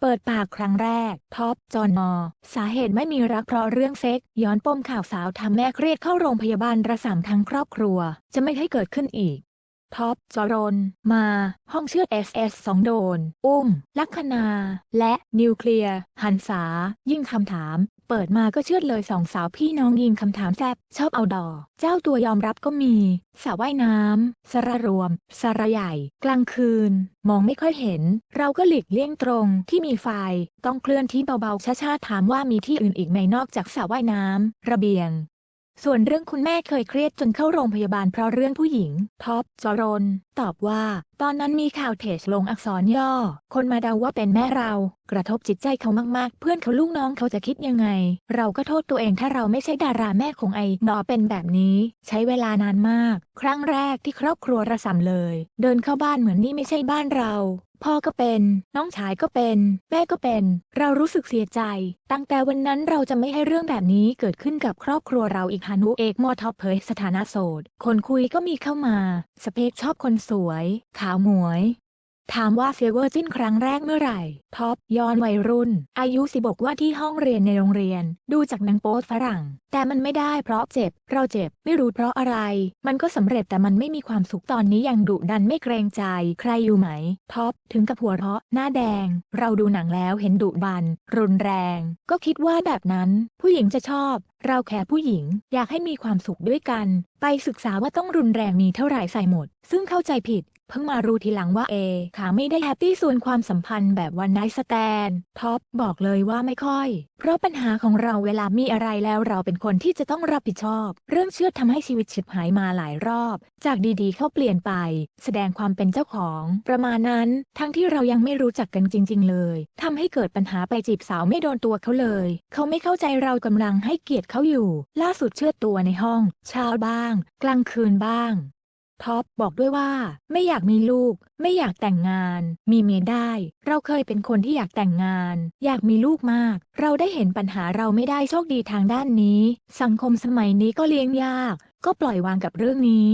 เปิดปากครั้งแรก ท็อป จอนอ สาเหตุไม่มีรักเพราะเรื่องเซ็ก ย้อนปมข่าวสาวทำแม่เครียดเข้าโรงพยาบาลระสามทั้งครอบครัว จะไม่ให้เกิดขึ้นอีก ท็อปจรน มา ห้องเชือด SS สองโดน อุ้ม ลัคนา และนิวเคลียร์ หันษา ยิ่งคำถาม เปิดมาก็เชือดเลยสองสาวพี่น้องยิงคำถามแซบชอบเอาดอ เจ้าตัวยอมรับก็มีสระว่ายน้ำสระรวมสระใหญ่ กลางคืน มองไม่ค่อยเห็น เราก็หลีกเลี่ยงตรงที่มีไฟ ต้องเคลื่อนที่เบาๆช้าๆถามว่ามีที่อื่นอีกไหมนอกจากสระว่ายน้ำระเบียง ส่วนเรื่องคุณแม่เคยเครียดจนเข้าโรงพยาบาลเพราะเรื่องผู้หญิง ท็อปจรน ตอบว่า ตอนนั้นมีข่าวเทจลงอักษรย่อ คนมาเดาว่าเป็นแม่เรา กระทบจิตใจเขามากๆ เพื่อนเขาลูกน้องเขาจะคิดยังไง เราก็โทษตัวเองถ้าเราไม่ใช่ดาราแม่คงไอหนอเป็นแบบนี้ ใช้เวลานานมาก ครั้งแรกที่ครอบครัวระสำเลย เดินเข้าบ้านเหมือนนี่ไม่ใช่บ้านเรา พ่อก็เป็น น้องชายก็เป็น แม่ก็เป็น เรารู้สึกเสียใจ ตั้งแต่วันนั้นเราจะไม่ให้เรื่องแบบนี้เกิดขึ้นกับครอบครัวเราอีกฮานุเอกมอท็อปเผยสถานะโสด คนคุยก็มีเข้ามา สเปคชอบคนสวย ขาวหมวย ถามว่าเฟเวอร์จิ้นครั้งแรกเมื่อไหร่ ท็อปย้อนวัยรุ่น อายุสิบอกว่าที่ห้องเรียนในโรงเรียน ดูจากหนังโป๊ฝรั่ง แต่มันไม่ได้เพราะเจ็บ เราเจ็บ ไม่รู้เพราะอะไร มันก็สำเร็จแต่มันไม่มีความสุขตอนนี้ยังดุดันไม่เกรงใจ ใครอยู่ไหม ท็อปถึงกับหัวเราะหน้าแดง เราดูหนังแล้วเห็นดุบัน รุนแรง ก็คิดว่าแบบนั้น ผู้หญิงจะชอบ เราแค่ผู้หญิง อยากให้มีความสุขด้วยกัน ไปศึกษาว่าต้องรุนแรงมีเท่าไหร่ใส่หมด ซึ่งเข้าใจผิด เพิ่งมารู้ทีหลังว่าเอขาไม่ได้แฮปปี้ส่วนความสัมพันธ์แบบวันไนท์สแตนท็อปบอกเลยว่าไม่ค่อย เพราะปัญหาของเราเวลามีอะไรแล้วเราเป็นคนที่จะต้องรับผิดชอบ เรื่องเชื่อดทำให้ชีวิตฉิบหายมาหลายรอบ จากดีๆ เข้าเปลี่ยนไป แสดงความเป็นเจ้าของประมาณนั้น ทั้งที่เรายังไม่รู้จักกันจริง ๆ เลยทำให้เกิดปัญหาไปจีบสาวไม่โดนตัวเขาเลย เขาไม่เข้าใจเรากำลังให้เกียรติเขาอยู่ ล่าสุดเชื่อตัวในห้อง เช้าบ้าง กลางคืนบ้าง ท็อปบอกด้วยว่า ไม่อยากมีลูก ไม่อยากแต่งงาน มีเมียได้ เราเคยเป็นคนที่อยากแต่งงาน อยากมีลูกมาก เราได้เห็นปัญหาเราไม่ได้โชคดีทางด้านนี้ สังคมสมัยนี้ก็เลี้ยงยาก ก็ปล่อยวางกับเรื่องนี้